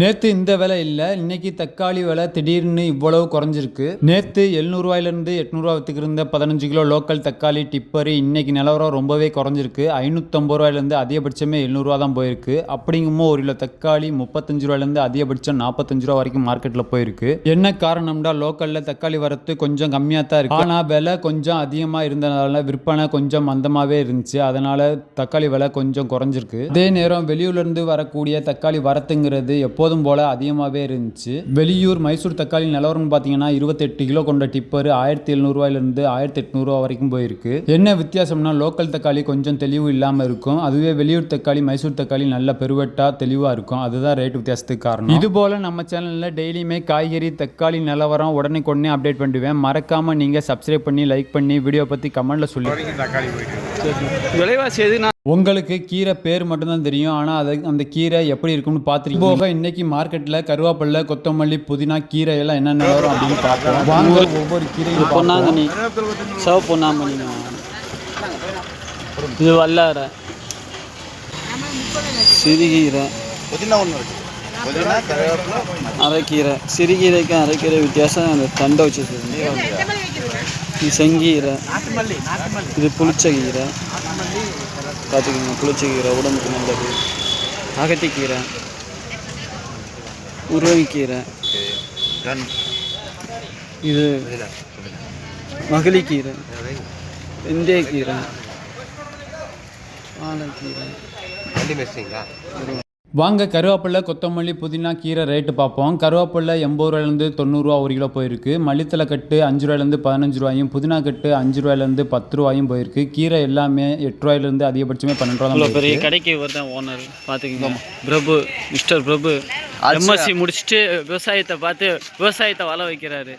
நேற்று இந்த விலை இல்லை இன்னைக்கு தக்காளி விலை திடீர்னு இவ்வளவு குறைஞ்சிருக்கு. நேற்று எழுநூறுவாயிலிருந்து எட்நூறுவா வித்துக்கு இருந்த பதினஞ்சு கிலோ லோக்கல் தக்காளி டிப்பரு இன்னைக்கு நிலவரம் ரொம்பவே குறைஞ்சிருக்கு. ஐநூற்றம்பது ரூபாயிலேருந்து அதிகபட்சமே எழுநூறுவா தான் போயிருக்கு. அப்படிங்கும்போது ஒரு கிலோ தக்காளி முப்பத்தஞ்சு ரூபாயிலேருந்து அதிகபட்சம் நாற்பத்தஞ்சு ரூபா வரைக்கும் மார்க்கெட்டில் போயிருக்கு. என்ன காரணம்னா லோக்கலில் தக்காளி வரத்து கொஞ்சம் கம்மியாக தான் இருக்கு? ஆனால் விலை கொஞ்சம் அதிகமாக இருந்ததுனால விற்பனை கொஞ்சம் மந்தமாகவே இருந்துச்சு. அதனால தக்காளி விலை கொஞ்சம் குறைஞ்சிருக்கு. அதே நேரம் வெளியூர்லேருந்து வரக்கூடிய தக்காளி வரத்துங்கிறது எப்போ எப்போதும் போல அதிகமாகவே இருந்துச்சு. வெளியூர் மைசூர் தக்காளி நிலவரம் பார்த்தீங்கன்னா இருபத்தெட்டு கிலோ கொண்ட டிப்பர் ஆயிரத்தி எழுநூறுவாயிலிருந்து ஆயிரத்தி எட்நூறுவா வரைக்கும் போயிருக்கு. என்ன வித்தியாசம்னா லோக்கல் தக்காளி கொஞ்சம் தெளிவு இல்லாமல் இருக்கும். அதுவே வெளியூர் தக்காளி மைசூர் தக்காளி நல்ல பெருவெட்டா தெளிவாக இருக்கும். அதுதான் ரேட் வித்தியாசத்துக்கு காரணம். இது போல நம்ம சேனலில் டெய்லியுமே காய்கறி தக்காளி நிலவரம் உடனே அப்படியேட் பண்ணிடுவேன். மறக்காம நீங்க சப்ஸ்கிரைப் பண்ணி லைக் பண்ணி வீடியோ பத்தி கமெண்ட்ல சொல்லி விலைவாசி எதுனா உங்களுக்கு கீரை பேர் மட்டும்தான் தெரியும் ஆனால் அது அந்த கீரை எப்படி இருக்கும்னு பார்த்துருக்கீங்க. போக இன்னைக்கு மார்க்கெட்டில் கருவேப்பிலை கொத்தமல்லி புதினா கீரை எல்லாம் என்னென்ன வரும் அப்படின்னு பார்ப்போம். வாங்க. ஒவ்வொரு கீரையும். பொன்னாங்கண்ணி. சிவப்பு பொன்னாங்கண்ணி இது வல்லாரை. சிறுகீரை. அரைக்கீரை. சிறுகீரைக்கும் அரைக்கீரை வித்தியாசம் அந்த தண்டை வச்சு செங்கீரை. இது புளிச்ச கீரை. பார்த்துக்கோங்க புளிச்ச கீரை உடம்புக்கு நல்லது. அகத்திக்கீரை உருளைக்கீரை. டன் இது மகளிக்கீரை பாலக்கீரை வண்டி மெஸ்ஸிங்களா வாங்க கருவேப்பிலை கொத்தமல்லி புதினா கீரை ரேட்டு பார்ப்போம். கருவேப்பிலை எண்பது ரூபாயிலேருந்து தொண்ணூறுரூவா ஒரு கிலோ போயிருக்கு. மல்லித்தலை கட்டு அஞ்சு ரூபாயிலேருந்து பதினஞ்சு ரூபாயும் புதினா கட்டு அஞ்சு ரூபாயிலேருந்து பத்து ரூபாயும் போயிருக்கு. கீரை எல்லாமே எட்டு ரூபாயிலேருந்து அதிகபட்சமே பன்னெண்டு ரூபா பெரிய. கடைக்கு இவர் தான் ஓனர் பார்த்துக்கோங்க. பிரபு மிஸ்டர் பிரபு. எம்எஸ்சி முடிச்சுட்டு விவசாயத்தை பார்த்து விவசாயத்தை வள வைக்கிறாரு.